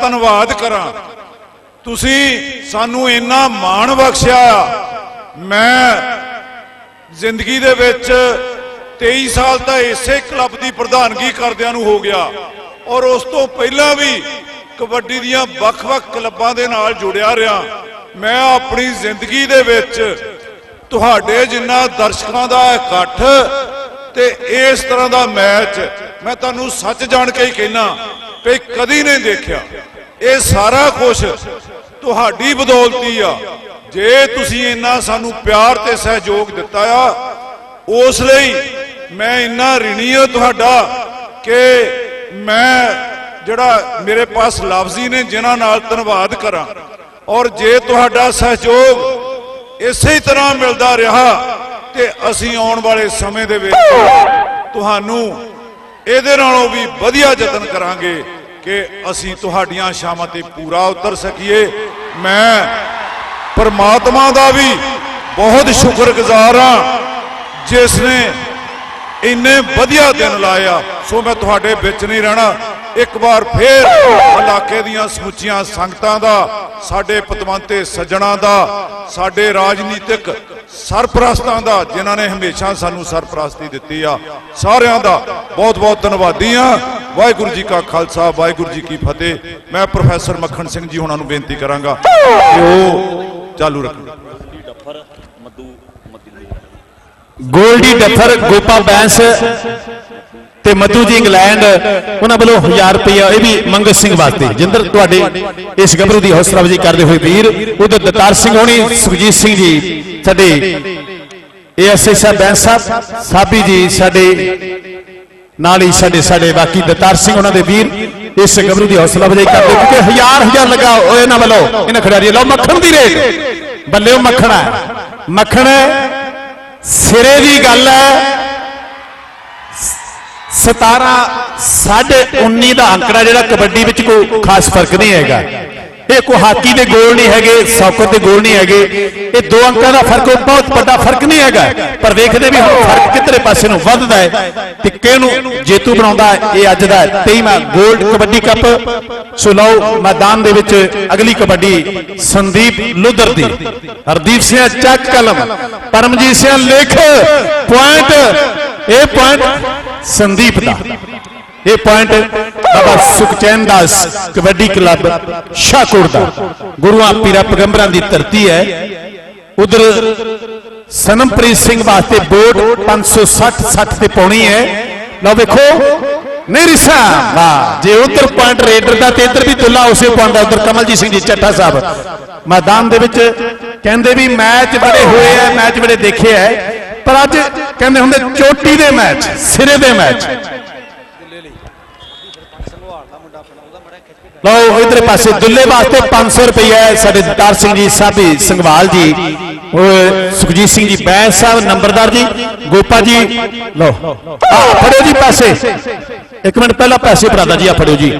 ਧੰਨਵਾਦ ਕਰਾਂ। ਤੁਸੀਂ ਸਾਨੂੰ ਇੰਨਾ ਮਾਣ ਬਖਸ਼ਿਆ। ਮੈਂ ਜ਼ਿੰਦਗੀ ਦੇ ਵਿੱਚ 23 ਸਾਲ ਤਾਂ ਇਸੇ ਕਲੱਬ ਦੀ ਪ੍ਰਧਾਨਗੀ ਕਰਦਿਆਂ ਨੂੰ ਹੋ ਗਿਆ। ਔਰ ਉਸ ਤੋਂ ਪਹਿਲਾਂ ਵੀ ਕਬੱਡੀ ਦੀਆਂ ਵੱਖ-ਵੱਖ ਕਲੱਬਾਂ ਦੇ ਨਾਲ ਜੁੜਿਆ ਰਿਹਾ। ਮੈਂ ਆਪਣੀ ਜ਼ਿੰਦਗੀ ਦੇ ਵਿੱਚ ਤੁਹਾਡੇ ਜਿੰਨਾ ਦਰਸ਼ਕਾਂ ਦਾ ਇਕੱਠ ਤੇ ਇਸ ਤਰ੍ਹਾਂ ਦਾ ਮੈਚ ਮੈਂ ਤੁਹਾਨੂੰ ਸੱਚ ਜਾਣ ਕੇ ਹੀ ਕਹਿਣਾ ਵੀ ਕਦੀ ਨਹੀਂ ਦੇਖਿਆ। ਇਹ ਸਾਰਾ ਕੁਝ ਤੁਹਾਡੀ ਬਦੌਲਤੀ ਆ। ਜੇ ਤੁਸੀਂ ਇੰਨਾ ਸਾਨੂੰ ਪਿਆਰ ਤੇ ਸਹਿਯੋਗ ਦਿੱਤਾ ਆ, ਉਸ ਲਈ ਮੈਂ ਇੰਨਾ ਰਿਣੀ ਹਾਂ ਤੁਹਾਡਾ ਕਿ ਮੈਂ ਜਿਹੜਾ ਮੇਰੇ ਪਾਸ ਲਫ਼ਜ਼ੀ ਨੇ, ਜਿਨ੍ਹਾਂ ਨਾਲ ਧੰਨਵਾਦ ਕਰਾਂ। ਔਰ ਜੇ ਤੁਹਾਡਾ ਸਹਿਯੋਗ ਇਸੇ ਤਰ੍ਹਾਂ ਮਿਲਦਾ ਰਿਹਾ ਤੇ ਅਸੀਂ ਆਉਣ ਵਾਲੇ ਸਮੇਂ ਦੇ ਵਿੱਚ ਤੁਹਾਨੂੰ ਇਹਦੇ ਨਾਲੋਂ ਵੀ ਵਧੀਆ ਯਤਨ ਕਰਾਂਗੇ ਕਿ ਅਸੀਂ ਤੁਹਾਡੀਆਂ ਸ਼ਾਮਾਂ ਤੇ ਪੂਰਾ ਉਤਰ ਸਕੀਏ। ਮੈਂ ਪਰਮਾਤਮਾ ਦਾ ਵੀ ਬਹੁਤ ਸ਼ੁਕਰਗੁਜ਼ਾਰ ਹਾਂ, ਜਿਸ ਨੇ ਇੰਨੇ ਵਧੀਆ ਦਿਨ ਲਾਇਆ ਸੋ ਮੈਂ ਤੁਹਾਡੇ ਵਿੱਚ ਨਹੀਂ ਰਹਿਣਾ। ਇੱਕ ਵਾਰ ਫੇਰ ਇਲਾਕੇ ਦੀਆਂ ਸਮੁੱਚੀਆਂ ਸੰਗਤਾਂ ਦਾ, ਸਾਡੇ ਪਤਵੰਤੇ ਸੱਜਣਾ ਦਾ, ਸਾਡੇ ਰਾਜਨੀਤਿਕ ਸਰਪ੍ਰਸਤਾਂ ਦਾ ਜਿਨ੍ਹਾਂ ਨੇ ਹਮੇਸ਼ਾ ਸਾਨੂੰ ਸਰਪ੍ਰਸਤੀ ਦਿੱਤੀ ਆ ਸਾਰਿਆਂ ਦਾ ਬਹੁਤ ਬਹੁਤ ਧੰਨਵਾਦੀ ਆ। ਵਾਹਿਗੁਰੂ ਜੀ ਕਾ ਖਾਲਸਾ ਵਾਹਿਗੁਰੂ ਜੀ ਕੀ ਫਤਿਹ। ਮੈਂ ਪ੍ਰੋਫੈਸਰ ਮੱਖਣ ਸਿੰਘ ਜੀ ਹੁਣਾਂ ਨੂੰ ਬੇਨਤੀ ਕਰਾਂਗਾ ਕਿ ਉਹ ਚਾਲੂ ਰੱਖਣ। ਡੱਫਰ ਮੱਦੂ ਮੱਦੀ ਗੋਲਡੀ ਡੱਫਰ ਗੋਪਾ ਬੈਂਸ ਤੇ ਮੱਧੂ ਜੀ ਇੰਗਲੈਂਡ ਉਹਨਾਂ ਵੱਲੋਂ 1000 ਰੁਪਇਆ ਇਹ ਵੀ ਮੰਗਤ ਸਿੰਘ ਵਾਸਤੇ। ਜਿੰਦਰ ਤੁਹਾਡੇ ਇਸ ਗੱਭਰੂ ਦੀ ਹੌਸਲਾ ਅਫਜ਼ਾਈ ਕਰਦੇ ਹੋਏ ਵੀਰ ਉਧਰ ਦਤਾਰ ਸਿੰਘ ਹੋਣੀ ਸੁਖਜੀਤ ਸਿੰਘ ਜੀ ਸਾਡੇ ਏਐਸਏ ਸਾਹਿਬ ਬੈਂਸ ਸਾਹਿਬ, ਸਾਬੀ ਜੀ ਸਾਡੇ ਨਾਲ ਹੀ ਸਾਡੇ ਸਾਡੇ ਬਾਕੀ ਦਤਾਰ ਸਿੰਘ ਉਹਨਾਂ ਦੇ ਵੀਰ ਇਸ ਗੱਭਰੂ ਦੀ ਹੌਸਲਾ ਅਫਜ਼ਾਈ ਕਰਦੇ ਕਿਉਂਕਿ ਹਜ਼ਾਰ ਹਜ਼ਾਰ ਲਗਾ ਉਹ ਇਹਨਾਂ ਵੱਲੋਂ। ਇਹਨਾਂ ਖਿਡਾਰੀ ਲਓ ਮੱਖਣ ਦੀ ਰੇਟ ਬੱਲੇ ਉਹ ਮੱਖਣ ਹੈ। ਮੱਖਣ ਸਿਰੇ ਦੀ ਗੱਲ ਹੈ। 17 19 ਦਾ ਅੰਕੜਾ ਜਿਹੜਾ ਕਬੱਡੀ ਵਿੱਚ ਕੋਈ ਖਾਸ ਫ਼ਰਕ ਨਹੀਂ ਹੈਗਾ। ਇਹ ਕੋਈ ਹਾਕੀ ਦੇ ਗੋਲ ਨਹੀਂ ਹੈਗੇ ਸੌਕਰ ਦੇ ਗੋਲ ਨਹੀਂ ਹੈਗੇ। ਇਹ ਦੋ ਅੰਕਾਂ ਦਾ ਫ਼ਰਕ ਬਹੁਤ ਵੱਡਾ ਫ਼ਰਕ ਨਹੀਂ ਹੈਗਾ। ਪਰ ਵੇਖਦੇ ਵੀ ਹੁਣ ਫ਼ਰਕ ਕਿੱਧਰੇ ਪਾਸੇ ਨੂੰ ਵੱਧਦਾ ਹੈ। ਤੇ ਕਿਹਨੂੰ ਜੇਤੂ ਬਣਾਉਂਦਾ ਇਹ ਅੱਜ ਦਾ 23ਵਾਂ ਗੋਲਡ ਕਬੱਡੀ ਕੱਪ। ਸੋ ਲਓ, ਮੈਦਾਨ ਦੇ ਵਿੱਚ ਅਗਲੀ ਕਬੱਡੀ, ਸੰਦੀਪ ਲੁੱਧਰ ਦੀ। ਹਰਦੀਪ ਸਿੰਘ ਚੱਕ ਕਲਮ, ਪਰਮਜੀਤ ਸਿੰਘ ਲੇਖ ਪੁਆਇੰਟ ਇਹ ਪੁਆਇੰਟ ਸੰਦੀਪ ਦਾ। ਇਹ ਪੁਆਇੰਟ ਬਾਬਾ ਸੁਖਚੈਨ ਦਾਸ ਕਬੱਡੀ ਕਲੱਬ ਸ਼ਾਹਕੋਟ ਦਾ। ਗੁਰੂਆਂ ਪੀਰਾਂ ਪੈਗੰਬਰਾਂ ਦੀ ਧਰਤੀ ਹੈ। ਉਧਰ ਸਨਮਪ੍ਰੀਤ ਸਿੰਘ ਵਾਸਤੇ ਵੋਟ 560 60 ਤੇ ਪਾਉਣੀ ਹੈ। ਲਓ ਵੇਖੋ ਨਹੀਂ ਵਾਹ ਜੇ ਉਧਰ ਪੁਆਇੰਟ ਰੇਡਰ ਦਾ ਤੇ ਇੱਧਰ ਵੀ ਦੁੱਲਾ ਉਸੇ ਪੁਆਇੰਟ ਦਾ ਉਧਰ ਕਮਲਜੀਤ ਸਿੰਘ ਜੀ, ਚੱਠਾ ਸਾਹਿਬ। ਮੈਦਾਨ ਦੇ ਵਿੱਚ ਕਹਿੰਦੇ ਵੀ ਮੈਚ ਬੜੇ ਹੋਏ ਆ, ਮੈਚ ਬੜੇ ਦੇਖੇ ਆ। ਪਰ ਅੱਜ ਕਹਿੰਦੇ ਹੁੰਦੇ ਚੋਟੀ ਦੇ ਮੈਚ, ਸਿਰੇ ਦੇ ਮੈਚ। ਲਓ, ਇਧਰ ਪਾਸੇ ਦੁੱਲੇ ਵਾਸਤੇ 500 ਰੁਪਏ ਸਾਡੇ ਦਤਾਰ ਸਿੰਘ ਜੀ, ਸਾਬੀ ਸੰਘਵਾਲ ਜੀ। ਉਹ ਸੁਖਜੀਤ ਸਿੰਘ ਜੀ, ਬੈਂਸ ਸਾਹਿਬ, ਨੰਬਰਦਾਰ ਜੀ, ਗੋਪਾ ਜੀ। ਲਓ ਆ ਫੜੋ ਜੀ ਪੈਸੇ। ਇੱਕ ਮਿੰਟ ਪਹਿਲਾਂ ਪੈਸੇ ਭਰਾਦਾ ਜੀ ਆ ਫੜੋ ਜੀ।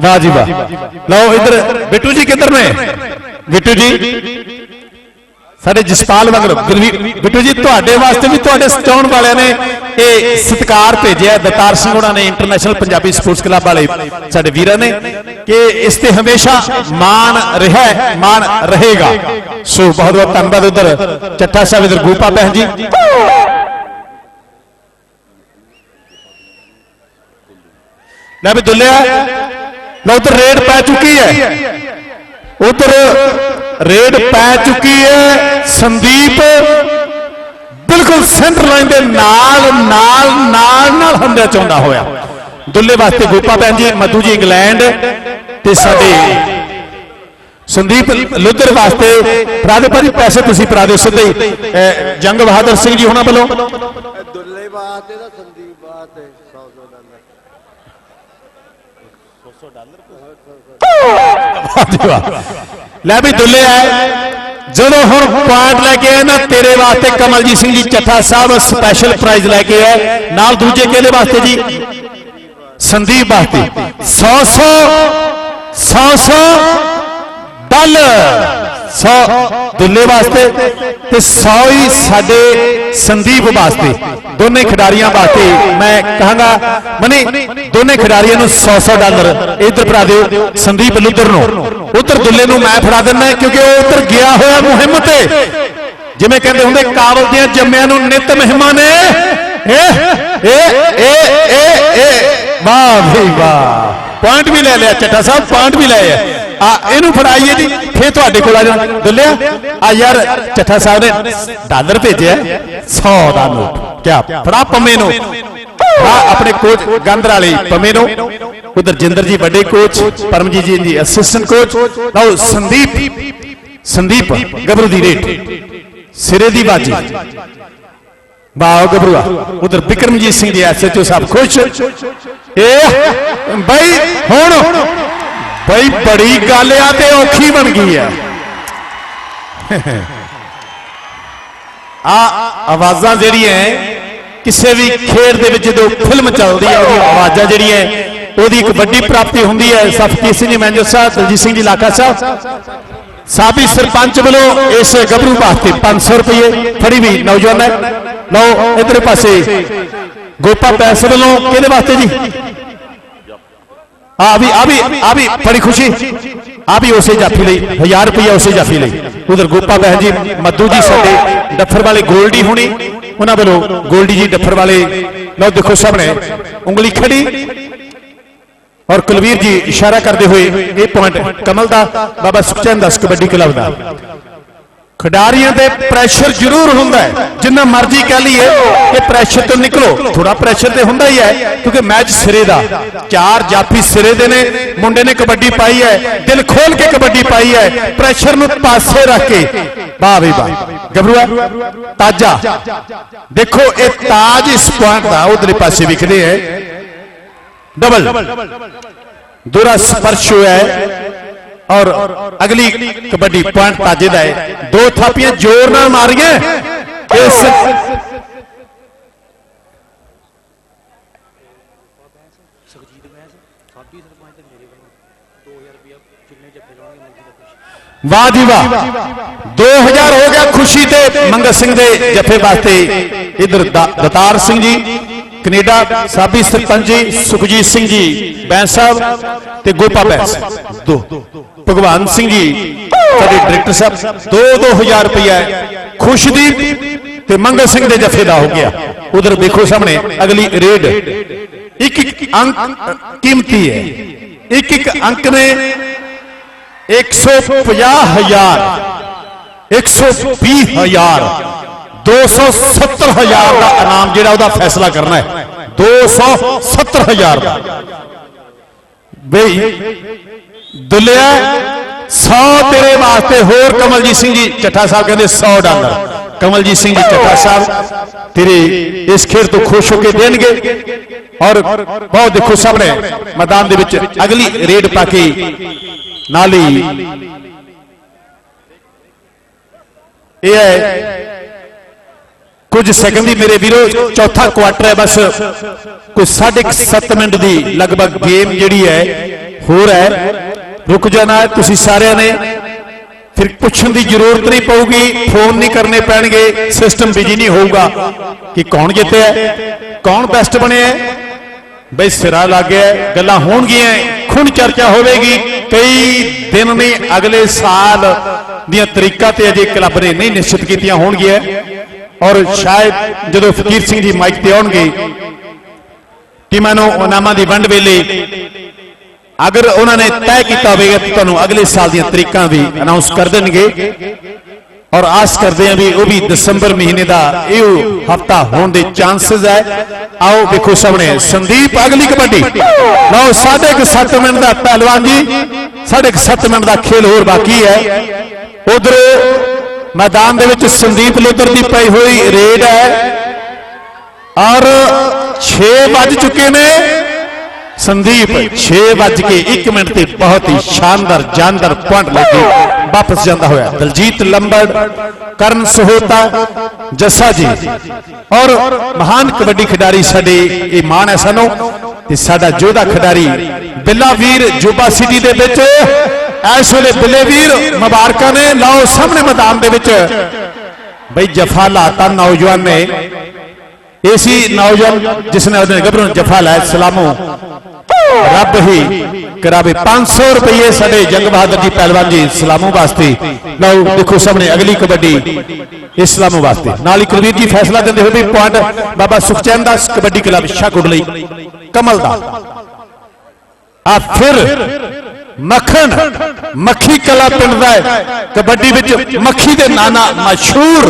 ਵਾਹ ਜੀ ਵਾਹ। ਲਓ, ਇਧਰ ਬਿੱਟੂ ਜੀ ਕਿੱਧਰ ਨੇ? ਬਿੱਟੂ ਜੀ। ਸਾਡੇ ਜਸਪਾਲ ਵਗਰ ਬਿੱਟੂ ਜੀ ਤੁਹਾਡੇ ਵਾਸਤੇ ਵੀ ਤੁਹਾਡੇ ਸਟਾਉਣ ਵਾਲਿਆਂ ਨੇ ਇਹ ਸਤਿਕਾਰ ਭੇਜਿਆ। ਦਤਾਰ ਸਿੰਘ ਉਹਨਾਂ ਨੇ ਇੰਟਰਨੈਸ਼ਨਲ ਪੰਜਾਬੀ ਸਪੋਰਟਸ ਕਲੱਬ ਵਾਲੇ ਸਾਡੇ ਵੀਰਾਂ ਨੇ ਕਿ ਇਸ ਤੇ ਹਮੇਸ਼ਾ ਮਾਣ ਰਿਹਾ ਮਾਣ ਰਹੇਗਾ। ਸੋ ਬਹੁਤ ਬਹੁਤ ਧੰਨਵਾਦ ਉਧਰ ਚੱਠਾ ਸਾਹਿਬ, ਇਧਰ ਗੋਪਾ ਬਹਿਨ ਜੀ। ਲੈ ਵੀ ਦੁੱਲਿਆ ਲਓ ਉਧਰ ਰੇਡ ਪੈ ਚੁੱਕੀ ਹੈ। ਉਧਰ ਰੇਡ ਪੈ ਚੁੱਕੀ ਹੈ। ਸੰਦੀਪ ਬਿਲਕੁਲ ਸੈਂਟਰ ਲਾਈਨ ਦੇ ਨਾਲ ਨਾਲ ਨਾਲ ਨਾਲ ਹੰਦਾ ਚਾਹੁੰਦਾ ਹੋਇਆ। ਦੁੱਲੇ ਵਾਸਤੇ ਗੋਪਾ ਬੈਨ ਜੀ ਮਧੂ ਜੀ ਇੰਗਲੈਂਡ ਤੇ ਸਾਡੇ ਸੰਦੀਪ ਲੁੱਧਰ ਵਾਸਤੇ। ਪ੍ਰਾਦੇ ਭਾਜੀ ਪੈਸੇ ਤੁਸੀਂ ਪ੍ਰਾਦੇ ਸਿੱਧੇ ਹੀ। ਜੰਗ ਬਹਾਦਰ ਸਿੰਘ ਜੀ ਉਹਨਾਂ ਵੱਲੋਂ। ਦੁੱਲੇ ਬਾਤ ਤੇ ਦਾ ਸੰਦੀਪ ਬਾਤ ਤੇ 100 ਡਾਲਰ। ਵਾਹ ਜੀ ਵਾਹ। ਲੈ ਵੀ ਦੁੱਲੇ ਆਏ। ਜਦੋਂ ਹੁਣ ਪੁਆਇੰਟ ਲੈ ਕੇ ਆਏ ਨਾ, ਤੇਰੇ ਵਾਸਤੇ ਕਮਲਜੀਤ ਸਿੰਘ ਜੀ ਚੱਠਾ ਸਾਹਿਬ ਸਪੈਸ਼ਲ ਪ੍ਰਾਈਜ਼ ਲੈ ਕੇ ਆਏ। ਨਾਲ ਦੂਜੇ ਕਿਹਦੇ ਵਾਸਤੇ ਜੀ? ਸੰਦੀਪ ਵਾਸਤੇ। 100 100 100 100 ਡਾਲਰ 100 ਦੁੱਲੇ ਵਾਸਤੇ ਤੇ 100 ਹੀ ਸਾਡੇ ਸੰਦੀਪ ਵਾਸਤੇ। ਦੋਨੇ ਖਿਡਾਰੀਆਂ ਵਾਸਤੇ ਮੈਂ ਕਹਾਂਗਾ, ਮਨੀ, ਦੋਨੇ ਖਿਡਾਰੀਆਂ ਨੂੰ 100-100 ਡਾਲਰ ਇਧਰ ਭਰਾ ਦਿਓ, ਸੰਦੀਪ ਲੁੱਧਰ ਨੂੰ। ਉਧਰ ਦੁੱਲੇ ਨੂੰ ਮੈਂ ਫੜਾ ਦਿੰਦਾ ਕਿਉਂਕਿ ਉਹ ਉਧਰ ਗਿਆ ਹੋਇਆ ਮੁਹਿੰਮ ਤੇ। ਜਿਵੇਂ ਕਹਿੰਦੇ ਹੁੰਦੇ, ਕਾਬਲ ਦੀਆਂ ਜੰਮਿਆਂ ਨੂੰ ਨਿਤ ਮਹਿਮਾਨ ਏ ਏ ਏ ਏ ਏ। ਵਾਹ ਵੀ ਵਾਹ। ਪੁਆਇੰਟ ਵੀ ਲੈ ਲਿਆ, ਚੱਟਾ ਸਾਹਿਬ ਪੁਆਇੰਟ ਵੀ ਲੈ ਆ। ਆ, ਇਹਨੂੰ ਫੜਾਈਏ ਜੀ। ਫੇਰ ਤੁਹਾਡੇ ਕੋਲ ਆ ਜਾਣਾ। ਦੁੱਲਿਆ, ਆ ਯਾਰ ਚੱਠਾ ਸਾਹਿਬ ਨੇ ਡਾਲਰ ਭੇਜਿਆ 100 ਦਾ ਨੋਟ। ਕਿਆ, ਫੜਾ ਪੰਮੇ ਨੂੰ। ਆ ਆਪਣੇ ਕੋਚ ਗੰਦਰ ਵਾਲੀ ਨੂੰ ਉਧਰ ਜਿੰਦਰ ਜੀ ਵੱਡੇ ਕੋਚ ਪਰਮਜੀਤ ਜੀ ਜੀ ਅਸਿਸਟੈਂਟ ਕੋਚ ਲਓ ਸੰਦੀਪ ਸੰਦੀਪ ਗੱਭਰੂ ਦੀ ਰੇਟ, ਸਿਰੇ ਦੀ ਬਾਜੀ। ਵਾਹ ਗੱਭਰੂਆ, ਉਧਰ ਬਿਕਰਮਜੀਤ ਸਿੰਘ ਜੀ ਐਸਐਚਓ ਸਾਹਿਬ ਖੁਸ਼। ਇਹ ਬਈ, ਹੁਣ ਬਈ ਬੜੀ ਗੱਲ ਆ ਤੇ ਔਖੀ ਬਣ ਗਈ ਆ। ਆ ਆਵਾਜ਼ਾਂ ਜਿਹੜੀਆਂ ਕਿਸੇ ਵੀ ਖੇਡ ਦੇ ਵਿੱਚ ਜਦੋਂ ਫਿਲਮ ਚੱਲਦੀ ਹੈ ਉਹਦੀ ਆਵਾਜ਼ਾਂ ਜਿਹੜੀਆਂ ਉਹਦੀ ਇੱਕ ਵੱਡੀ ਪ੍ਰਾਪਤੀ ਹੁੰਦੀ ਹੈ। ਸਫਤੀ ਸਿੰਘ ਜੀ, ਮੈਨੇਜਰ ਸਾਹਿਬ, ਦਲਜੀਤ ਸਿੰਘ ਜੀ, ਲਾਕਾ ਸਾਹਿਬ। ਸਾਬੀ ਸਰਪੰਚ ਵੱਲੋਂ ਇਸ ਗੱਭਰੂ ਵਾਸਤੇ 500 ਰੁਪਏ ਫੜੀ ਵੀ ਨੌਜਵਾਨ ਹੈ। ਲਓ, ਇਧਰ ਪਾਸੇ ਗੋਪਾ ਪੈਸੇ ਵੱਲੋਂ ਕਿਹਦੇ ਵਾਸਤੇ ਜੀ? ਆ ਵੀ ਆ ਵੀ ਆ ਵੀ, ਬੜੀ ਖੁਸ਼ੀ। ਆ ਵੀ ਉਸੇ ਜਾਫੀ ਲਈ 1000 ਰੁਪਏ ਉਸੇ ਜਾਫੀ ਲਈ। ਉਧਰ ਗੋਪਾ ਬਹਿਨ ਜੀ ਮੱਦੂ ਜੀ ਸਾਡੇ ਡੱਫਰ ਵਾਲੇ ਗੋਲਡੀ ਹੁਣੀ ਉਹਨਾਂ ਵੱਲੋਂ ਗੋਲਡੀ ਜੀ ਡੱਫਰ ਵਾਲੇ ਲਓ ਦੇਖੋ ਸਾਹਮਣੇ, ਉਂਗਲੀ ਖੜੀ ਔਰ ਕੁਲਵੀਰ ਜੀ ਇਸ਼ਾਰਾ ਕਰਦੇ ਹੋਏ ਇਹ ਪੁਆਇੰਟ ਕਮਲ ਦਾ, ਬਾਬਾ ਸੁਖਚੈਨ ਦਾਸ ਕਬੱਡੀ ਕਲੱਬ ਦਾ। ਖਿਡਾਰੀਆਂ ਤੇ ਪ੍ਰੈਸ਼ਰ ਜ਼ਰੂਰ ਹੁੰਦਾ ਹੈ, ਜਿੰਨਾ ਮਰਜ਼ੀ ਕਹਿ ਲਈਏ ਇਹ ਪ੍ਰੈਸ਼ਰ ਤੋਂ ਨਿਕਲੋ ਥੋੜਾ ਪ੍ਰੈਸ਼ਰ ਤੇ ਹੁੰਦਾ ਹੀ ਹੈ, ਕਿਉਂਕਿ ਮੈਚ ਸਿਰੇ ਦਾ। ਚਾਰ ਜਾਫੀ ਸਿਰੇ ਦੇ ਨੇ, ਮੁੰਡੇ ਨੇ ਕਬੱਡੀ ਪਾਈ ਹੈ, ਦਿਲ ਖੋਲ ਕੇ ਕਬੱਡੀ ਪਾਈ ਹੈ ਪ੍ਰੈਸ਼ਰ ਨੂੰ ਪਾਸੇ ਰੱਖ ਕੇ, ਵਾਹ ਵੀ ਵਾਹ। ਗੱਭਰੂਆ ਤਾਜਾ। ਦੇਖੋ, ਇਹ ਤਾਜ ਇਸ ਪੁਆਇੰਟ ਦਾ ਉਧਰੇ ਪਾਸੇ ਵਿਖਦੇ ਹੈ। ਡਬਲ ਦੁਰਾ ਸਪਰਸ਼ ਹੋਇਆ ਔਰ ਅਗਲੀ ਕਬੱਡੀ ਪੁਆਇੰਟ ਤਾਜੇ ਦਾ ਹੈ। ਦੋ ਥਾਪੀਆਂ ਜ਼ੋਰ ਨਾਲ ਮਾਰੀਆਂ। ਇਸ ਵਾਹ ਜੀ ਵਾਹ। 2000 ਹੋ ਗਿਆ ਖੁਸ਼ੀ ਤੇ, ਮੰਗਤ ਸਿੰਘ ਦੇ ਜੱਫੇ ਵਾਸਤੇ। ਇਧਰ ਦਤਾਰ ਸਿੰਘ ਜੀ, ਕੈਨੇਡਾ ਸਾਬੀ ਸਰਪੰਚ ਜੀ, ਸੁਖਜੀਤ ਸਿੰਘ ਜੀ, ਬੈਂਸ ਸਾਹਿਬ ਤੇ ਗੋਪਾ ਬੈਂਸ। ਦੋ। ਭਗਵਾਨ ਸਿੰਘ ਜੀ, ਸਾਡੇ ਡਾਇਰੈਕਟਰ ਸਾਹਿਬ 2-2000 ਰੁਪਇਆ ਖੁਸ਼ਦੀਪ ਤੇ ਮੰਗਲ ਸਿੰਘ ਦੇ ਜੱਫੇ ਦਾ ਹੋ ਗਿਆ। ਉਧਰ ਦੇਖੋ ਸਾਹਮਣੇ, ਅਗਲੀ ਰੇਡ। ਇੱਕ ਇੱਕ ਅੰਕ, ਕੀਮਤੀ ਹੈ। ਇੱਕ ਇੱਕ ਅੰਕ ਨੇ 150000 120000 270000 ਦਾ ਇਨਾਮ ਜਿਹੜਾ ਉਹਦਾ ਫੈਸਲਾ ਕਰਨਾ ਹੈ 270000 ਦਾ ਬਈ ਦੁੱਲਿਆ 100 ਤੇਰੇ ਵਾਸਤੇ ਹੋਰ ਕਮਲਜੀਤ ਸਿੰਘ ਜੀ ਚੱਠਾ ਸਾਹਿਬ ਕਹਿੰਦੇ 100 ਡਾਲਰ ਕਮਲਜੀਤ ਸਿੰਘ ਜੀ ਚੱਠਾ ਸਾਹਿਬ ਤੇਰੇ ਇਸ ਖੇਡ ਤੋਂ ਖੁਸ਼ ਹੋ ਕੇ ਦੇਣਗੇ ਔਰ ਬਹੁਤ ਦੇਖੋ ਸਾਹਮਣੇ ਮੈਦਾਨ ਦੇ ਵਿੱਚ ਅਗਲੀ ਰੇਡ ਪਾ ਕੇ ਨਾਲ ਹੀ ਇਹ ਹੈ ਕੁਝ ਸੈਕਿੰਡ ਦੀ ਮੇਰੇ ਵੀਰੋ ਚੌਥਾ ਕੁਆਟਰ ਹੈ ਬਸ ਕੋਈ 7.5 ਮਿੰਟ ਦੀ ਲਗਭਗ ਗੇਮ ਜਿਹੜੀ ਹੈ ਹੋਰ ਹੈ ਰੁਕ ਜਾਣਾ ਹੈ ਤੁਸੀਂ ਸਾਰਿਆਂ ਨੇ ਫਿਰ ਪੁੱਛਣ ਦੀ ਜ਼ਰੂਰਤ ਨਹੀਂ ਪਊਗੀ ਫੋਨ ਨਹੀਂ ਕਰਨੇ ਪੈਣਗੇ ਸਿਸਟਮ ਬਿਜ਼ੀ ਨਹੀਂ ਹੋਊਗਾ ਕਿ ਕੌਣ ਜਿੱਤਿਆ ਕੌਣ ਬੈਸਟ ਬਣਿਆ ਬਈ ਸਿਰਾ ਲੱਗ ਗਿਆ ਗੱਲਾਂ ਹੋਣਗੀਆਂ ਖੁਣ ਚਰਚਾ ਹੋਵੇਗੀ ਕਈ ਦਿਨ ਨੇ ਅਗਲੇ ਸਾਲ ਦੀਆਂ ਤਰੀਕਾ ਤੇ ਅਜੇ ਕਲੱਬ ਨੇ ਨਹੀਂ ਨਿਸ਼ਚਿਤ ਕੀਤੀਆਂ ਹੋਣਗੀਆਂ। ਔਰ ਸ਼ਾਇਦ ਜਦੋਂ ਫਕੀਰ ਸਿੰਘ ਜੀ ਮਾਈਕ ਤੇ ਆਉਣਗੇ ਟੀਮਾਂ ਨੂੰ ਇਨਾਮਾਂ ਦੀ ਵੰਡ ਵੇਲੇ ਅਗਰ ਉਹਨਾਂ ਨੇ ਤੈਅ ਕੀਤਾ ਹੋਵੇਗਾ ਤੁਹਾਨੂੰ ਅਗਲੇ ਸਾਲ ਦੀਆਂ ਤਰੀਕਾਂ ਵੀ ਅਨਾਉਂਸ ਕਰ ਦੇਣਗੇ। ਔਰ ਆਸ ਕਰਦੇ ਹਾਂ ਵੀ ਉਹ ਵੀ ਦਸੰਬਰ ਮਹੀਨੇ ਦਾ ਇਹ ਹਫਤਾ ਹੋਣ ਦੇ ਚਾਂਸਸ ਹੈ। ਆਓ ਵੇਖੋ ਸਾਹਮਣੇ, ਸੰਦੀਪ, ਅਗਲੀ ਕਬੱਡੀ। ਲਓ, ਸਾਢੇ ਕੁ 7 ਮਿੰਟ ਦਾ ਪਹਿਲਵਾਨ ਜੀ, ਸਾਢੇ ਕੁ 7 ਮਿੰਟ ਦਾ ਖੇਲ ਹੋਰ ਬਾਕੀ ਹੈ। ਉਧਰ ਮੈਦਾਨ ਦੇ ਵਿੱਚ ਸੰਦੀਪ ਲੋਧਰ ਦੀ ਪਈ ਹੋਈ ਰੇਡ ਹੈ। ਔਰ 6 ਵੱਜ ਚੁੱਕੇ ਨੇ। ਸੰਦੀਪ 6 ਵੱਜ ਕੇ 1 ਮਿੰਟ ਤੇ ਬਹੁਤ ਹੀ ਸ਼ਾਨਦਾਰ, ਜਾਨਦਾਰ ਪੁਆਇੰਟ ਲੈ ਕੇ ਵਾਪਸ ਜਾਂਦਾ ਹੋਇਆ। ਦਲਜੀਤ ਲੰਬੜ, ਕਰਨ ਸਹੋਤਾ, ਜੱਸਾ ਜੀ। ਔਰ ਮਹਾਨ ਕਬੱਡੀ ਖਿਡਾਰੀ ਸਾਡੇ, ਇਹ ਮਾਣ ਹੈ ਸਾਨੂੰ ਤੇ ਸਾਡਾ ਜੋਧਾ ਖਿਡਾਰੀ ਬਿੱਲਾ ਵੀਰ ਜੁਬਾ ਸਿਟੀ ਦੇ ਵਿੱਚ। ਇਸ ਵੇਲੇ ਬਿੱਲੇ ਵੀਰ ਮੁਬਾਰਕਾਂ ਨੇ, ਲਾਓ ਸਾਹਮਣੇ ਮੈਦਾਨ ਦੇ ਵਿੱਚ। ਬਈ ਜਫਾ ਲਾਤਾ ਨੌਜਵਾਨ ਨੇ। ਏਸੀ ਨੌਜਵਾਨ ਜਿਸ ਨੇ ਉਹਨੇ ਗੱਭਰੂ ਨੂੰ ਜਫਾ ਲਾਇਆ ਸਲਾਮੋ ਰੱਬ ਹੀ ਕਰਾਵੇ 500 ਰੁਪਏ ਸਾਡੇ ਜੰਗ ਬਹਾਦਰ ਜੀ ਪਹਿਲਵਾਨ ਜੀ ਸਲਾਮੋ ਵਾਸਤੇ ਲਓ ਦੇਖੋ ਸਾਹਮਣੇ ਅਗਲੀ ਕਬੱਡੀ ਇਸਲਾਮੋ ਵਾਸਤੇ ਨਾਲ ਹੀ ਕੁਲਵੀਰ ਜੀ ਫੈਸਲਾ ਦਿੰਦੇ ਹੋਏ ਵੀ ਪੁਆਇੰਟ ਬਾਬਾ ਸੁਖਚੈਨ ਦਾ ਕਬੱਡੀ ਕਲੱਬ ਸ਼ਾਹਕੋਟ ਲਈ ਕਮਲ ਦਾ ਆ ਫਿਰ ਮੱਖਣ ਮੱਖੀ ਕਲਾ ਪਿੰਡ ਦਾ ਹੈ ਕਬੱਡੀ ਵਿੱਚ ਮੱਖੀ ਦੇ ਨਾਂ ਨਾਲ ਮਸ਼ਹੂਰ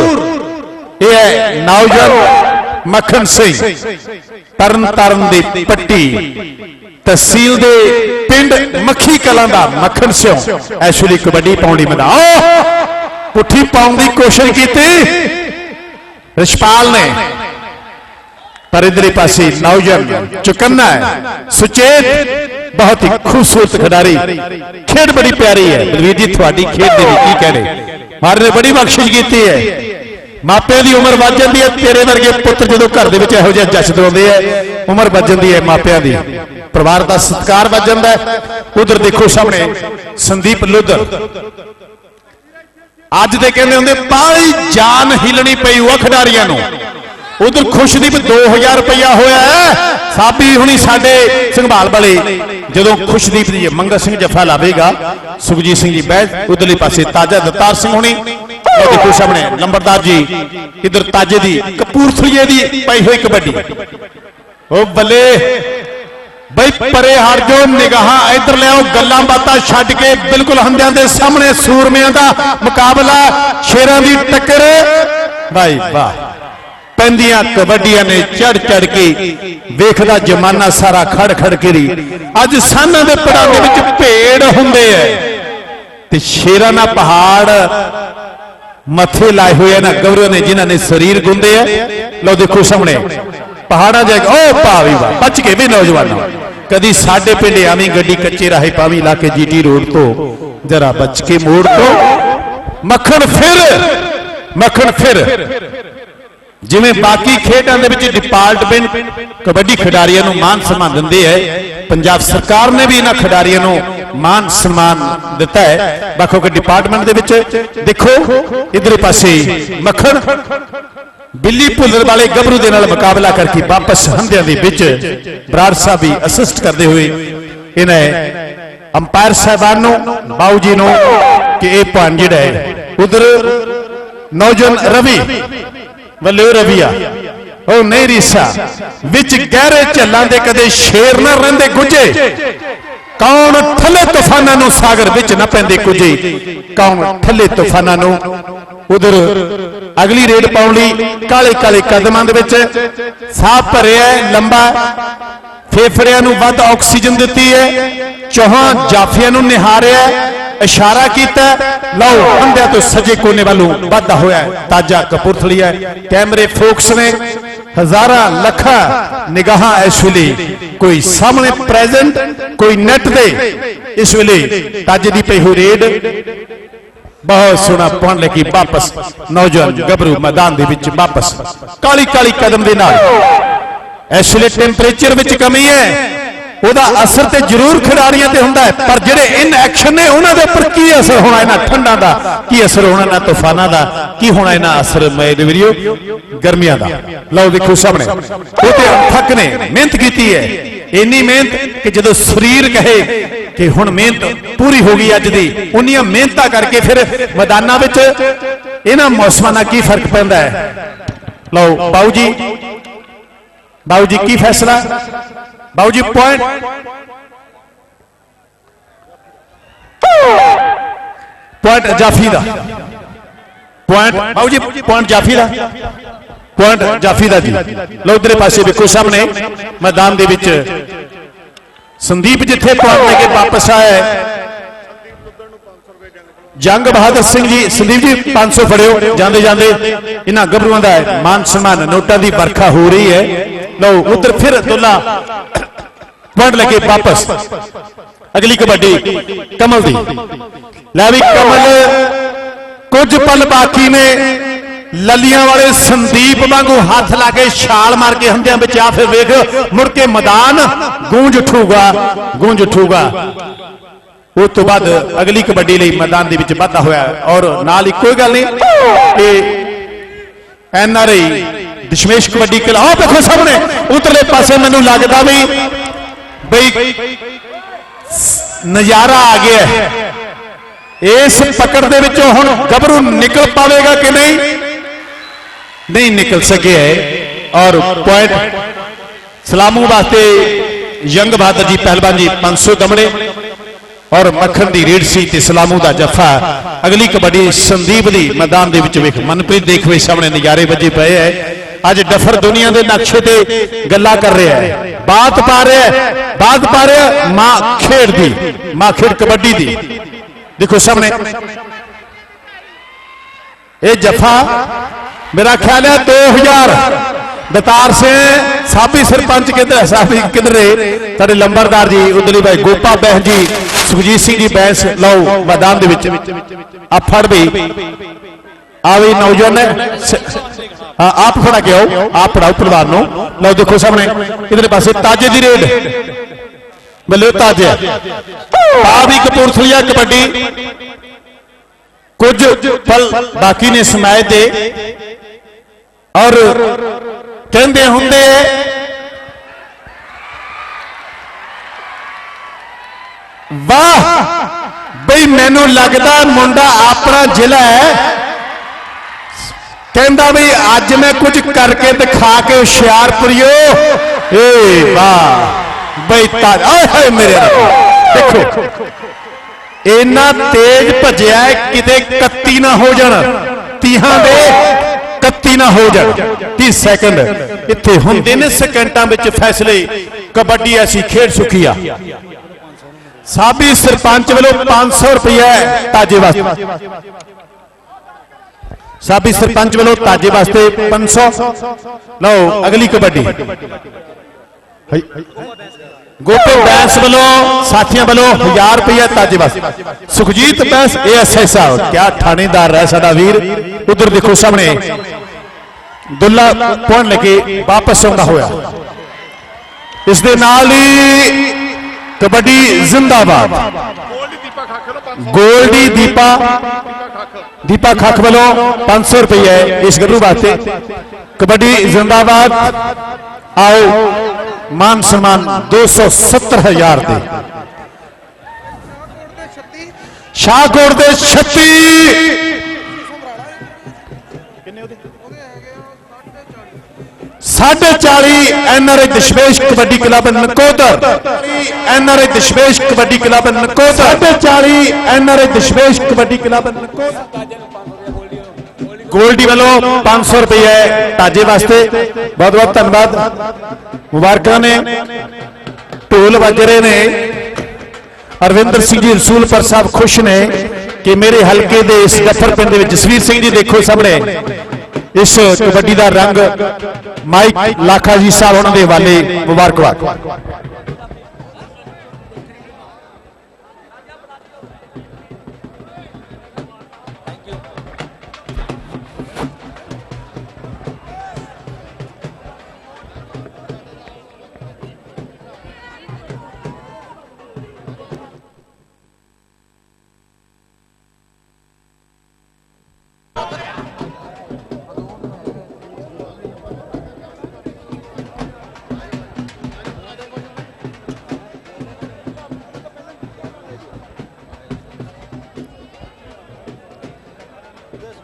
ਇਹ ਹੈ ਨੌਜਵਾਨ ਮੱਖਣ ਸਿੰਘ ਤਰਨ ਤਰਨ ਦੀ ਪੱਟੀ। ਤਹਿਸੀਲ ਦੇ ਪਿੰਡ ਮੱਖੀ ਕਲਾਂ ਦਾ ਮੱਖਣ ਸਿੰਘ ਐਕਚੁਅਲੀ ਕਬੱਡੀ ਪਾਉਣ ਮੈਦਾਨ। ਪੁੱਠੀ ਪਾਉਣ ਦੀ ਕੋਸ਼ਿਸ਼ ਕੀਤੀ। ਰਿਸ਼ਪਾਲ ਨੇ। ਪਰ ਇਧਰਲੇ ਪਾਸੇ ਨੌਜਵਾਨ ਚੁਕੰਨਾ ਹੈ। ਸੁਚੇਤ, ਬਹੁਤ ਹੀ ਖੂਬਸੂਰਤ ਖਿਡਾਰੀ। ਖੇਡ ਬੜੀ ਪਿਆਰੀ ਹੈ। ਬਲਵੀਰ ਜੀ, ਤੁਹਾਡੀ ਖੇਡ ਦੇ ਵਿੱਚ ਕੀ ਕਹਿਣੇ? ਮਾਰ ਨੇ ਬੜੀ ਬਖਸ਼ਿਸ਼ ਕੀਤੀ ਹੈ। ਮਾਪਿਆਂ ਦੀ ਉਮਰ ਵੱਧ ਜਾਂਦੀ ਹੈ, ਤੇਰੇ ਵਰਗੇ ਪੁੱਤਰ ਜਦੋਂ ਘਰ ਦੇ ਵਿੱਚ ਇਹੋ ਜਿਹਾ ਜਸ਼ ਦਵਾਉਂਦੇ ਆ, ਉਮਰ ਵੱਧ ਜਾਂਦੀ ਹੈ ਮਾਪਿਆਂ ਦੀ। ਪਰਿਵਾਰ ਦਾ ਸਤਿਕਾਰ ਵੱਧ ਜਾਂਦਾ ਉਧਰ ਦੇਖੋ ਸਾਹਮਣੇ, ਸੰਦੀਪ ਲੁੱਧਰ। ਅੱਜ ਦੇ ਕਹਿੰਦੇ ਹੁੰਦੇ ਪਾਈ ਜਾਨ ਹਿਲਣੀ ਪਈ ਉਹ ਖਿਡਾਰੀਆਂ ਨੂੰ। ਉਧਰ ਖੁਸ਼ਦੀਪ 2000 ਰੁਪਇਆ ਹੋਇਆ ਹੈ। ਸਾਬੀ ਹੁਣੀ ਸਾਡੇ ਸੰਭਾਲ ਵਾਲੇ, ਜਦੋਂ ਖੁਸ਼ਦੀਪ ਦੀ ਮੰਗਲ ਸਿੰਘ ਜਫਾ ਲਾਵੇਗਾ, ਸੁਖਜੀਤ ਸਿੰਘ ਜੀ ਬੈਠ ਉਧਰਲੇ ਪਾਸੇ ਤਾਜਾ ਦਤਾਰ ਸਿੰਘ ਹੁਣੀ ਇਹ ਦੇਖੋ ਸਾਹਮਣੇ ਲੰਬਰਦਾਰ ਜੀ, ਇਧਰ ਤਾਜੇ ਦੀ ਕਪੂਰਥਲੀਏ ਦੀ ਪਈ ਹੋਈ ਕਬੱਡੀ। ਉਹ ਬੱਲੇ, ਬਈ ਪਰੇ ਹਟ ਜੋ ਨਿਗਾਹਾਂ ਇੱਧਰ ਲਿਆਓ, ਗੱਲਾਂ ਬਾਤਾਂ ਛੱਡ ਕੇ ਬਿਲਕੁਲ ਹੰਦਿਆਂ ਦੇ ਸਾਹਮਣੇ ਸੂਰਮਿਆਂ ਦਾ ਮੁਕਾਬਲਾ, ਸ਼ੇਰਾਂ ਦੀ ਟੱਕਰ। ਭਾਈ ਵਾਹ, ਪੈਂਦੀਆਂ ਕਬੱਡੀਆਂ ਨੇ ਚੜ ਚੜ ਕੇ ਵੇਖਦਾ ਜਮਾਨਾ ਸਾਰਾ ਖੜ ਖੜ ਕਰੀ ਅੱਜ ਸਾਨਾਂ ਦੇ ਪੜਾਂ ਦੇ ਵਿੱਚ ਭੇੜ ਹੁੰਦੇ ਐ। ਤੇ ਸ਼ੇਰਾਂ ਦਾ ਪਹਾੜ ਮੱਥੇ ਲਾਏ ਹੋਏ ਆ ਨਾ ਨੇ, ਜਿਨ੍ਹਾਂ ਨੇ ਸਰੀਰ ਗੁੰਦੇ ਆ, ਲਓ ਦੇਖੋ ਸਾਹਮਣੇ, ਪਹਾੜਾਂ ਜਾ ਕੇ ਭਾਵੀ ਵਾ ਬਚ ਕੇ ਵੀ ਨੌਜਵਾਨੋ। ਕਦੀ ਸਾਡੇ ਪਿੰਡ ਆਵੀਂ ਗੱਡੀ ਕੱਚੇ ਰਾਹੇ ਪਾਵੀਂ ਲਾ ਕੇ ਜੀਟੀ ਰੋਡ ਤੋਂ, ਜਰਾ ਬਚ ਕੇ ਮੋੜ ਤੋਂ ਮੱਖਣ ਫਿਰ ਮੱਖਣ ਫਿਰ। ਜਿਵੇਂ ਬਾਕੀ ਖੇਡਾਂ ਦੇ ਵਿੱਚ ਡਿਪਾਰਟਮੈਂਟ ਕਬੱਡੀ ਖਿਡਾਰੀਆਂ ਨੂੰ ਮਾਨ ਸਨਮਾਨ ਦਿੰਦੇ ਹੈ ਪੰਜਾਬ ਸਰਕਾਰ ਨੇ ਵੀ ਇਹਨਾਂ ਖਿਡਾਰੀਆਂ ਨੂੰ ਮਾਨ ਸਨਮਾਨ ਦਿੱਤਾ ਹੈ। ਵੱਖ ਵੱਖ ਡਿਪਾਰਟਮੈਂਟ ਦੇ ਵਿੱਚ ਦੇਖੋ ਇਧਰੇ ਪਾਸੇ ਮੱਖਣ ਬਿੱਲੀ ਭੁੱਲਰ ਵਾਲੇ ਗੱਭਰੂ ਦੇ ਨਾਲ ਮੁਕਾਬਲਾ ਕਰਕੇ ਵਾਪਸ ਹੰਦਿਆਂ ਦੇ ਵਿੱਚ ਬਰਾੜ ਸਾਹਿਬ ਵੀ ਅਸਿਸਟ ਕਰਦੇ ਹੋਏ ਇਹਨਾਂ ਅੰਪਾਇਰ ਸਾਹਿਬਾਨ ਨੂੰ, ਬਾਊ ਜੀ ਨੂੰ ਕਿ ਇਹ ਪਾਣ ਜਿਹੜਾ ਹੈ, ਉਧਰ ਨੌਜਵਾਨ ਰਵੀ ਵੱਲੇ ਰਵੀਆ ਉਹ ਨਹੀਂ ਰੀਸਾ ਵਿੱਚ ਗਹਿਰੇ ਝੱਲਾਂ ਦੇ ਕਦੇ ਸ਼ੇਰ ਨਾ ਰਹਿੰਦੇ ਗੁੱਜੇ ਕੌਣ ਠੱਲੇ ਤੂਫਾਨਾਂ ਨੂੰ ਸਾਗਰ ਵਿੱਚ ਨਾ ਪੈਂਦੇ ਕੁਝੇ? ਕੌਣ ਠੱਲੇ ਤੂਫਾਨਾਂ ਨੂੰ? ਉਧਰ ਅਗਲੀ ਰੇਡ ਪਾਉਣ ਲਈ ਕਾਲੇ ਕਾਲੇ ਕਦਮਾਂ ਦੇ ਵਿੱਚ ਸਾਹ ਭਰਿਆ ਲੰਬਾ ਫੇਫੜਿਆਂ ਨੂੰ ਵੱਧ ਆਕਸੀਜਨ ਦਿੱਤੀ ਹੈ। ਚੌਹਾਂ ਜਾਫੀਆਂ ਨੂੰ ਨਿਹਾਰਿਆ ਇਸ਼ਾਰਾ ਕੀਤਾ ਲਓ ਹੰਦਿਆਂ ਤੋਂ ਸਜੇ ਕੋਨੇ ਵੱਲੋਂ ਵਾਧਾ ਹੋਇਆ ਤਾਜਾ ਕਪੂਰਥਲੀ ਹੈ। ਕੈਮਰੇ ਫੋਕਸ ਨੇ। ਹਜ਼ਾਰਾਂ ਲੱਖਾਂ ਨਿਗਾਹਾਂ ਇਸ ਵੇਲੇ ਕੋਈ ਸਾਹਮਣੇ ਪ੍ਰੈਜ਼ੈਂਟ ਕੋਈ ਨੈਟ ਦੇ। ਇਸ ਵੇਲੇ ਤਾਜੇ ਦੀ ਪਈ ਹੋਈ ਰੇਡ। ਬਹੁਤ ਸੋਹਣਾ ਪੁਆਇੰਟ ਲੈ ਵਾਪਸ ਨੌਜਵਾਨ ਗੱਭਰੂ ਮੈਦਾਨ ਦੇ ਵਿੱਚ ਵਾਪਸ। ਕਾਲੀ ਕਾਲੀ ਕਦਮ ਦੇ ਨਾਲ। ਇਸ ਵੇਲੇ ਟੈਂਪਰੇਚਰ ਵਿੱਚ ਕਮੀ ਹੈ। ਉਹਦਾ ਅਸਰ ਤੇ ਜ਼ਰੂਰ ਖਿਡਾਰੀਆਂ ਤੇ ਹੁੰਦਾ ਹੈ, ਪਰ ਜਿਹੜੇ ਇਨ ਐਕਸ਼ਨ ਨੇ, ਉਹਨਾਂ ਦੇ ਉੱਪਰ ਕੀ ਅਸਰ ਹੋਣਾ ਇਹਨਾਂ ਠੰਡਾਂ ਦਾ? ਕੀ ਅਸਰ ਹੋਣਾ ਇਹਨਾਂ ਤੂਫਾਨਾਂ ਦਾ? ਕੀ ਹੋਣਾ ਇਹਨਾਂ ਅਸਰ ਮੇਰੇ ਵੀਰੋ? ਗਰਮੀਆਂ ਦਾ। ਲਓ ਦੇਖੋ ਸਾਹਮਣੇ। ਉਹ ਤੇ ਥੱਕ ਨੇ, ਮਿਹਨਤ ਕੀਤੀ ਹੈ। ਇੰਨੀ ਮਿਹਨਤ ਕਿ ਜਦੋਂ ਸਰੀਰ ਕਹੇ ਕਿ ਹੁਣ ਮਿਹਨਤ ਪੂਰੀ ਹੋ ਗਈ ਅੱਜ ਦੀ, ਉਨੀਆਂ ਮਿਹਨਤਾਂ ਕਰਕੇ ਫਿਰ ਮੈਦਾਨਾਂ ਵਿੱਚ ਇਹਨਾਂ ਮੌਸਮਾਂ ਨਾਲ ਕੀ ਫ਼ਰਕ ਪੈਂਦਾ ਹੈ? ਲਓ, ਬਾਊ ਜੀ। ਬਾਊ ਜੀ, ਕੀ ਫੈਸਲਾ? ਬਾਊ ਜੀ ਪੁਆਇੰਟ ਪੁਆਇੰਟ ਜਾਫੀ ਦਾ ਪੁਆਇੰਟ ਬਾਊ ਜੀ ਪੁਆਇੰਟ ਜਾਫੀ ਦਾ ਪੁਆਇੰਟ ਜਾਫੀ ਦਾ ਜੀ ਲਓ ਉਧਰੇ ਪਾਸੇ ਵੇਖੋ ਸਾਹਮਣੇ ਮੈਦਾਨ ਦੇ ਵਿੱਚ ਸੰਦੀਪ ਜਿੱਥੇ ਪੁਆਇੰਟ ਲੈ ਕੇ ਵਾਪਸ ਆਇਆ ਜੰਗ ਬਹਾਦਰ ਸਿੰਘ ਜੀ, ਸੰਦੀਪ ਜੀ 500 ਫੜਿਓ। ਜਾਂਦੇ ਜਾਂਦੇ ਇਹਨਾਂ ਗੱਭਰੂਆਂ ਦਾ ਮਾਨ ਸਨਮਾਨ ਨੋਟਾਂ ਦੀ ਵਰਖਾ ਹੋ ਰਹੀ ਹੈ। ਲਓ ਉਧਰ ਫਿਰ ਦੁੱਲਾ ਪੁਆਇੰਟ ਲੈ ਕੇ ਵਾਪਸ। ਅਗਲੀ ਕਬੱਡੀ, ਕਮਲ ਦੀ। ਲੈ ਵੀ ਕਮਲ, ਕੁਝ ਪਲ ਬਾਕੀ ਨੇ। ਲੱਲੀਆਂ ਵਾਲੇ ਸੰਦੀਪ ਵਾਂਗੂ ਹੱਥ ਲਾ ਕੇ ਛਾਲ ਮਾਰ ਕੇ ਹੰਦਿਆਂ ਵਿੱਚ ਆ ਫਿਰ ਵੇਖ, ਮੁੜ ਕੇ ਮੈਦਾਨ ਗੂੰਜ ਉਠੂਗਾ ਗੂੰਜ ਉਠੂਗਾ। ਉਸ ਤੋਂ ਬਾਅਦ ਅਗਲੀ ਕਬੱਡੀ ਲਈ ਮੈਦਾਨ ਦੇ ਵਿੱਚ ਵਾਧਾ ਹੋਇਆ ਔਰ ਨਾਲ ਹੀ ਕੋਈ ਗੱਲ ਨਹੀਂ। ਕਿ N R I, Dashmesh kabaddi ਕਲਾ ਆਹ ਦੇਖੋ ਸਾਹਮਣੇ, ਉਤਰਲੇ ਪਾਸੇ ਮੈਨੂੰ ਲੱਗਦਾ ਵੀ ਬਈ ਨਜ਼ਾਰਾ ਆ ਗਿਆ ਇਸ ਪਕੜ ਦੇ ਵਿੱਚੋਂ ਹੁਣ ਗੱਭਰੂ ਨਿਕਲ ਪਾਵੇਗਾ ਕਿ ਨਹੀਂ? ਨਹੀਂ ਨਿਕਲ ਸਕਿਆ ਔਰ ਪੁਆਇੰਟ ਸਲਾਮੂ ਵਾਸਤੇ ਯੰਗ ਬਹਾਦਰ ਜੀ, ਪਹਿਲਵਾਨ ਜੀ 500 ਦਮੜੇ ਔਰ ਮੱਖਣ ਦੀ ਰੇਡ ਸੀ ਤੇ ਸਲਾਮੂ ਦਾ ਜੱਫਾ ਅਗਲੀ ਕਬੱਡੀ ਸੰਦੀਪ ਦੀ ਮੈਦਾਨ ਦੇ ਵਿੱਚ ਵੇਖ ਮਨਪ੍ਰੀਤ ਦੇਖਵੇ ਸਾਹਮਣੇ ਨਜ਼ਾਰੇ ਵੱਜੇ ਪਏ ਐ ਅੱਜ ਡਫਰ ਦੁਨੀਆ ਦੇ ਨਕਸ਼ੇ ਤੇ ਗੱਲਾਂ ਕਰ ਰਿਹਾ ਹੈ। ਬਾਤ ਪਾ ਰਿਹਾ ਹੈ। ਬਾਤ ਪਾ ਰਿਹਾ ਮਾਂ ਖੇਡ ਦੀ, ਮਾਂ ਖੇਡ ਕਬੱਡੀ ਦੀ। ਦੇਖੋ ਸਾਹਮਣੇ। ਇਹ ਜਫਾ ਮੇਰਾ ਖਿਆਲ ਹੈ 2000 ਦਤਾਰ ਸਿੰਘ, ਸਾਬੀ ਸਰਪੰਚ ਕਿਧਰ ਹੈ? ਸਾਬੀ ਕਿਧਰ ਹੈ ਲੰਬਰਦਾਰ ਜੀ ਉਦਲੀ ਭਾਈ ਗੋਪਾ ਬਹਿਨ ਜੀ, ਸੁਖਜੀਤ ਸਿੰਘ ਜੀ ਬੈਂਸ ਲਓ ਮੈਦਾਨ ਦੇ ਵਿੱਚ। ਆ ਫੜ ਵੀ ਆ ਵੀ ਨੌਜਵਾਨ ਆਪ ਖੜਾ ਕੇ ਆਓ, ਆਪ ਪੜਾਓ ਪ੍ਰਧਾਨ ਨੂੰ। ਲਓ ਦੇਖੋ ਸਾਹਮਣੇ, ਇਧਰਲੇ ਪਾਸੇ ਤਾਜੇ ਦੀ ਰੇਡ। ਬੱਲੇ ਤਾਜੇ ਆ। ਵੀ ਕਪੂਰਥਲੀਆ ਕਬੱਡੀ। ਕੁਝ ਪਲ ਬਾਕੀ ਨੇ ਸਮਾਏ ਤੇ ਔਰ ਕਹਿੰਦੇ ਹੁੰਦੇ ਵਾਹ! ਬਈ ਮੈਨੂੰ ਲੱਗਦਾ ਮੁੰਡਾ ਆਪਣਾ ਜ਼ਿਲ੍ਹਾ ਹੈ ਕਹਿੰਦਾ ਵੀ ਅੱਜ ਮੈਂ ਕੁਝ ਕਰਕੇ ਦਿਖਾ ਕੇ ਹੁਸ਼ਿਆਰਪੁਰਿਓ। ਏ ਵਾਹ ਬਈ ਆਏ ਹਾਏ ਮੇਰੇ ਰੱਬ। ਦੇਖੋ, ਇੰਨਾ ਤੇਜ਼ ਭੱਜਿਆ ਕਿਤੇ 31 ਨਾ ਹੋ ਜਾਣ। ਤੀਹਾਂ ਦੇ 31 ਨਾ ਹੋ ਜਾਣ। 30 ਸੈਕਿੰਡ। ਇੱਥੇ ਹੁੰਦੇ ਨੇ ਸਕਿੰਟਾਂ ਵਿੱਚ ਫੈਸਲੇ। ਕਬੱਡੀ ਐਸੀ ਖੇਡ ਸੁਖੀ ਆ। ਸਾਬੀ ਸਰਪੰਚ ਵੱਲੋਂ 500 ਰੁਪਏ ਤਾਜੇ ਵਾਸਤੇ। ਸਾਬੀ ਸਰਪੰਚ ਵੱਲੋਂ ਤਾਜੇ ਵਾਸਤੇ 500 ਲਓ ਅਗਲੀ ਕਬੱਡੀ। ਹਾਈ। ਗੋਪੇ ਬੈਂਸ ਵੱਲੋਂ ਸਾਥੀਆਂ ਵੱਲੋਂ 1000 ਰੁਪਏ ਤਾਜੇ ਵਾਸਤੇ। ਸੁਖਜੀਤ ਬੈਂਸ ਏਐਸਆਈ ਸਾਹਿਬ ਕਿਆ ਥਾਣੇਦਾਰ ਹੈ ਸਾਡਾ ਵੀਰ। ਉਧਰ ਦੇਖੋ ਸਾਹਮਣੇ। ਦੁੱਲਾ ਪੁਣ ਲੈ ਕੇ ਵਾਪਸ ਆਉਂਦਾ ਹੋਇਆ। ਇਸ ਦੇ ਨਾਲ ਹੀ ਕਬੱਡੀ ਜ਼ਿੰਦਾਬਾਦ। ਗੋਲਡੀ ਦੀਪਾ। ਦੀਪਾ ਖੱਖ ਵੱਲੋਂ 500 ਰੁਪਏ ਇਸ ਗੱਭਰੂ ਵਾਸਤੇ। ਕਬੱਡੀ ਜ਼ਿੰਦਾਬਾਦ। ਆਓ, ਮਾਨ ਸਨਮਾਨ 270000 ਦੇ ਸ਼ਾਹਕੋਟ ਦੇ 36 ਸਾਢੇ 40 NRI Dashmesh kabaddi club Nakodar. NRI Dashmesh kabaddi club Nakodar. 40 NRI Dashmesh kabaddi club Nakodar. Goldy ਵੱਲੋਂ 500 ਰੁਪਏ ਤਾਜੇ ਵਾਸਤੇ। ਬਹੁਤ ਬਹੁਤ ਧੰਨਵਾਦ। ਮੁਬਾਰਕਾਂ ਨੇ। ਢੋਲ ਵੱਜ ਰਹੇ ਨੇ। ਅਰਵਿੰਦਰ ਸਿੰਘ ਜੀ ਰਸੂਲਪੁਰ ਸਾਹਿਬ ਖੁਸ਼ ਨੇ ਕਿ ਮੇਰੇ ਹਲਕੇ ਦੇ ਇਸ ਗੱਫਰ ਪਿੰਡ ਦੇ ਵਿੱਚ ਜਸਵੀਰ ਸਿੰਘ ਜੀ ਦੇਖੋ ਸਾਹਮਣੇ। ਇਸ ਕਬੱਡੀ ਦਾ ਰੰਗ ਮਾਈਕ ਲਾਖਾ ਜੀ ਸਾਹਿਬ ਉਹਨਾਂ ਦੇ ਹਵਾਲੇ ਮੁਬਾਰਕਬਾਦ।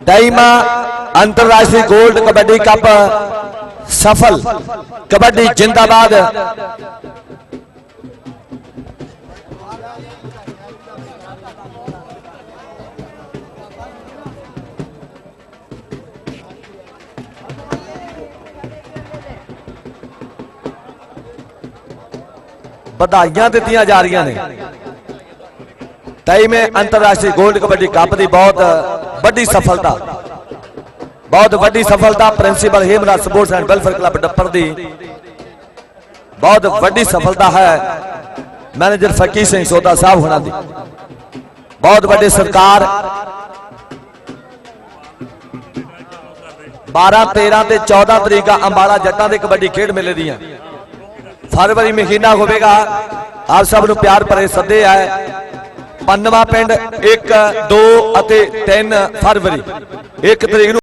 દહીમા આંતરરાષ્ટ્રીય ગોલ્ડ કબડ્ડી કપ સફળ કબડ્ડી જિંદાબાદ ਵਧਾਈਆਂ ਦਿੱਤੀਆਂ ਜਾ ਰਹੀਆਂ ਨੇ ਤੇਈਵੇਂ ਅੰਤਰਰਾਸ਼ਟਰੀ ਗੋਲਡ ਕਬੱਡੀ ਕੱਪ ਦੀ ਬਹੁਤ ਵੱਡੀ ਸਫਲਤਾ, ਬਹੁਤ ਵੱਡੀ ਸਫਲਤਾ principal Hemraj sports and welfare club Dappar ਦੀ ਬਹੁਤ ਵੱਡੀ ਸਫਲਤਾ ਹੈ। ਮੈਨੇਜਰ ਫਕੀਰ ਸਿੰਘ ਸੋਦਾ ਸਾਹਿਬ ਹੋਣਾ ਦੀ। ਬਹੁਤ ਵੱਡੀ ਸਰਕਾਰ। 12 13 ਤੇ 14 ਤਰੀਕਾਂ ਅੰਬਾਲਾ ਜੱਟਾਂ ਦੇ ਕਬੱਡੀ ਖੇਡ ਮੇਲੇ ਦੀਆਂ। ਫਰਵਰੀ ਮਹੀਨਾ ਹੋਵੇਗਾ। ਆਪ ਸਭ ਨੂੰ ਪਿਆਰ ਭਰੇ ਸੱਦੇ ਹੈ ਪੰਨਵਾ ਪਿੰਡ 1 2 ਅਤੇ 3 ਫਰਵਰੀ। ਇੱਕ ਤਰੀਕ ਨੂੰ